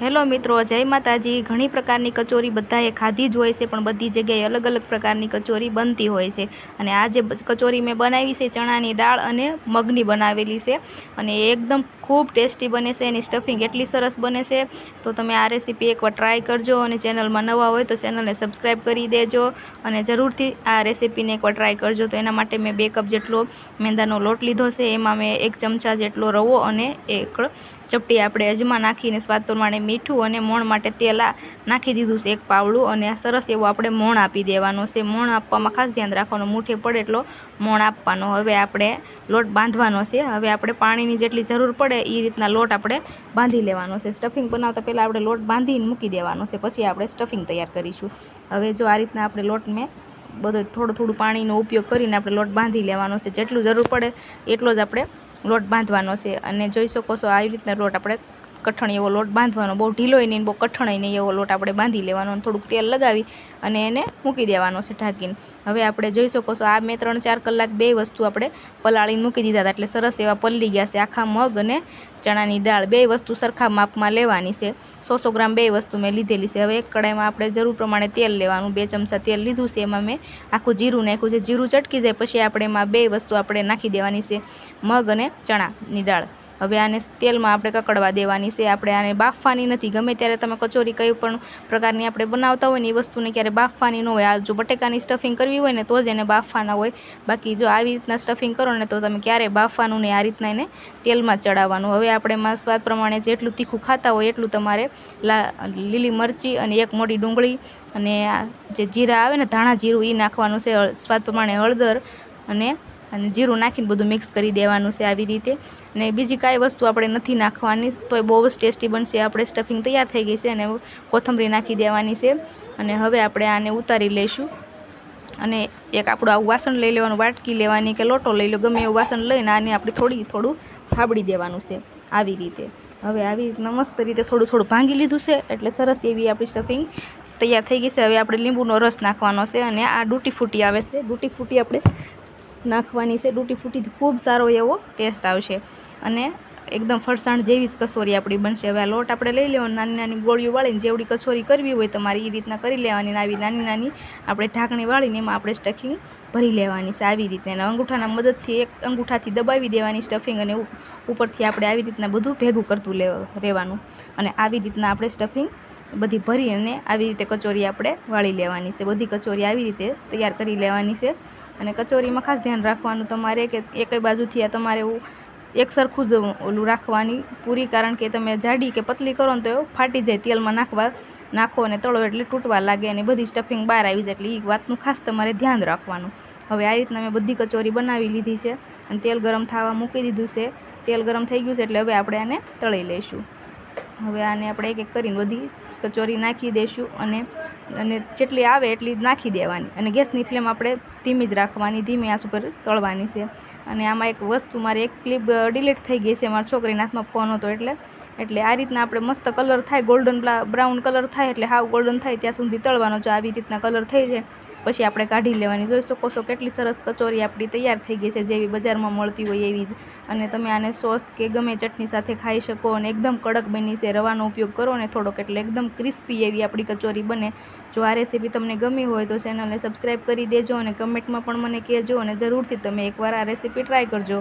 Hello મિત્રો, જય માતાજી. ઘણી પ્રકારની કચોરી બધાએ ખાધી જ હોય છે, પણ બધી જગ્યાએ અલગ અલગ પ્રકારની કચોરી બનતી હોય છે. અને આ જે કચોરી મેં બનાવી છે, ચણાની દાળ અને મગની બનાવેલી છે. અને એકદમ ખૂબ ટેસ્ટી બને છે, એની સ્ટફિંગ એટલી સરસ બને છે. તો તમે આ રેસીપી એકવાર ટ્રાય કરજો અને ચેનલમાં નવા હોય તો ચેનલને સબસ્ક્રાઈબ કરી દેજો. અને જરૂરથી આ રેસીપીને એકવાર ટ્રાય કરજો. તો એના માટે મેં બે કપ જેટલો મેંદાનો લોટ લીધો છે. એમાં મેં એક ચમચા જેટલો રવો અને એક ચપટી આપણે અજમા નાખીને સ્વાદ પ્રમાણે મીઠું અને મોણ માટે તેલ નાખી દીધું છે એક પાવડું અને સરસ એવું આપણે મોણ આપી દેવાનો છે. મોણ આપવામાં ખાસ ધ્યાન રાખવાનું મૂઠે પડે એટલો મોણ આપવાનો. હવે આપણે લોટ બાંધવાનો છે. હવે આપણે પાણીની જેટલી જરૂર પડે એ રીતના લોટ આપણે બાંધી લેવાનો છે. સ્ટફિંગ બનાવતા પહેલાં આપણે લોટ બાંધીને મૂકી દેવાનો છે. પછી આપણે સ્ટફિંગ તૈયાર કરીશું. હવે જો આ રીતના આપણે લોટ મેં બધો થોડું થોડું પાણીનો ઉપયોગ કરીને આપણે લોટ બાંધી લેવાનો છે. જેટલું જરૂર પડે એટલો જ આપણે લોટ બાંધવાનો છે. અને જોઈ શકો છો આવી રીતના લોટ આપણે કઠણ એવો લોટ બાંધવાનો, બહુ ઢીલોય નહીં બહુ કઠણ નહીં એવો લોટ આપણે બાંધી લેવાનો અને થોડુંક તેલ લગાવી અને એને મૂકી દેવાનો છે ઢાંકીને. હવે આપણે જોઈ શકો છો, આ મેં ત્રણ ચાર કલાક બે વસ્તુ આપણે પલાળીને મૂકી દીધા હતા એટલે સરસ એવા પલળી ગયા છે. આખા મગ અને ચણાની દાળ બે વસ્તુ સરખા માપમાં લેવાની છે. સો સો ગ્રામ બે વસ્તુ મેં લીધેલી છે. હવે એક કડાઈમાં આપણે જરૂર પ્રમાણે તેલ લેવાનું. બે ચમચા તેલ લીધું છે. એમાં મેં આખું જીરું નાખ્યું છે. જીરું ચટકી જાય પછી આપણે એમાં બે વસ્તુ આપણે નાખી દેવાની છે. મગ અને ચણાની દાળ. હવે આને તેલમાં આપણે કકડવા દેવાની છે. આપણે આને બાફવાની નથી. ગમે ત્યારે તમે કચોરી કઈ પણ પ્રકારની આપણે બનાવતા હોય ને એ વસ્તુને ક્યારે બાફવાની ન હોય. આ જો બટેકાની સ્ટફિંગ કરવી હોય ને તો જ એને બાફવાના હોય. બાકી જો આવી રીતના સ્ટફિંગ કરો ને તો તમે ક્યારે બાફવાનું ને આ રીતના એને તેલમાં ચડાવવાનું. હવે આપણે એમાં સ્વાદ પ્રમાણે જેટલું તીખું ખાતા હોય એટલું તમારે લીલી મરચી અને એક મોટી ડુંગળી અને જે જીરા આવે ને ધાણા જીરું એ નાખવાનું છે. સ્વાદ પ્રમાણે હળદર અને અને જીરું નાખીને બધું મિક્સ કરી દેવાનું છે આવી રીતે. અને બીજી કાંઈ વસ્તુ આપણે નથી નાખવાની, તોય બહુ જ ટેસ્ટી બનશે. આપણે સ્ટફિંગ તૈયાર થઈ ગઈ છે અને કોથમરી નાખી દેવાની છે. અને હવે આપણે આને ઉતારી લઈશું. અને એક આપણું આવું વાસણ લઈ લેવાનું, વાટકી લેવાની કે લોટો લઈ લો, ગમે એવું વાસણ લઈને આને આપણે થોડી થોડું થાબડી દેવાનું છે આવી રીતે. હવે આવી મસ્ત રીતે થોડું થોડું ભાંગી લીધું છે, એટલે સરસ એવી આપણી સ્ટફિંગ તૈયાર થઈ ગઈ છે. હવે આપણે લીંબુનો રસ નાખવાનો છે અને આ ડૂટી ફૂટી આવે છે. ડૂટી ફૂટી આપણે નાખવાની છે. ડૂટી ફૂટીથી ખૂબ સારો એવો ટેસ્ટ આવશે. અને એકદમ ફરસાણ જેવી જ કચોરી આપણી બનશે. હવે આ લોટ આપણે લઈ લેવાનો, નાની નાની ગોળીઓ વાળીને જેવડી કચોરી કરવી હોય તમારે એ રીતના કરી લેવાની આવી નાની નાની આપણે ઢાંકણી વાળીને એમાં આપણે સ્ટફિંગ ભરી લેવાની છે આવી રીતે. અને અંગૂઠાના મદદથી એક અંગૂઠાથી દબાવી દેવાની સ્ટફિંગ અને ઉપરથી આપણે આવી રીતના બધું ભેગું કરતું લે, રહેવાનું. અને આવી રીતના આપણે સ્ટફિંગ બધી ભરી અને આવી રીતે કચોરી આપણે વાળી લેવાની છે. બધી કચોરી આવી રીતે તૈયાર કરી લેવાની છે. અને કચોરીમાં ખાસ ધ્યાન રાખવાનું તમારે કે એકેય બાજુથી આ તમારે એક સરખું જ ઓલું રાખવાની પૂરી, કારણ કે તમે જાડી કે પતલી કરો ને તો ફાટી જાય તેલમાં નાખવા, નાખો અને તળો એટલે તૂટવા લાગે અને બધી સ્ટફિંગ બહાર આવી જાય એટલે એ વાતનું ખાસ તમારે ધ્યાન રાખવાનું. હવે આ રીતના મેં બધી કચોરી બનાવી લીધી છે અને તેલ ગરમ થવા મૂકી દીધું છે. તેલ ગરમ થઈ ગયું છે એટલે હવે આપણે આને તળી લઈશું. હવે આને આપણે એક એક કરીને બધી કચોરી નાખી દઈશું અને અને જેટલી આવે એટલી નાખી દેવાની. અને ગેસની ફ્લેમ આપણે ધીમી જ રાખવાની, ધીમી આંચ ઉપર તળવાની છે. અને આમાં એક વસ્તુ, મારી એક ક્લિપ ડિલીટ થઈ ગઈ છે મારા છોકરીના હાથમાં ફોન હતો એટલે. એટલે આ રીતના આપણે મસ્ત કલર થાય ગોલ્ડન બ્રાઉન કલર થાય, એટલે હાવ ગોલ્ડન થાય, ત્યાં સુધી તળવાનો જો આવી રીતના કલર થઈ જાય, પછી આપણે કાઢી લેવાની. જોઈ શકો છો કેટલી સરસ કચોરી આપણી તૈયાર થઈ ગઈ છે, જેવી બજારમાં મળતી હોય એવી જ. અને તમે આને સોસ કે ગમે ચટણી સાથે ખાઈ શકો અને એકદમ કડક બની છે. રવાનો ઉપયોગ કરો ને થોડોક એટલે એકદમ ક્રિસ્પી એવી આપણી કચોરી બને. જો આ રેસીપી તમને ગમી હોય તો ચેનલને સબસ્ક્રાઈબ કરી દેજો અને કમેન્ટમાં પણ મને કહેજો અને જરૂરથી તમે એકવાર આ રેસીપી ટ્રાય કરજો.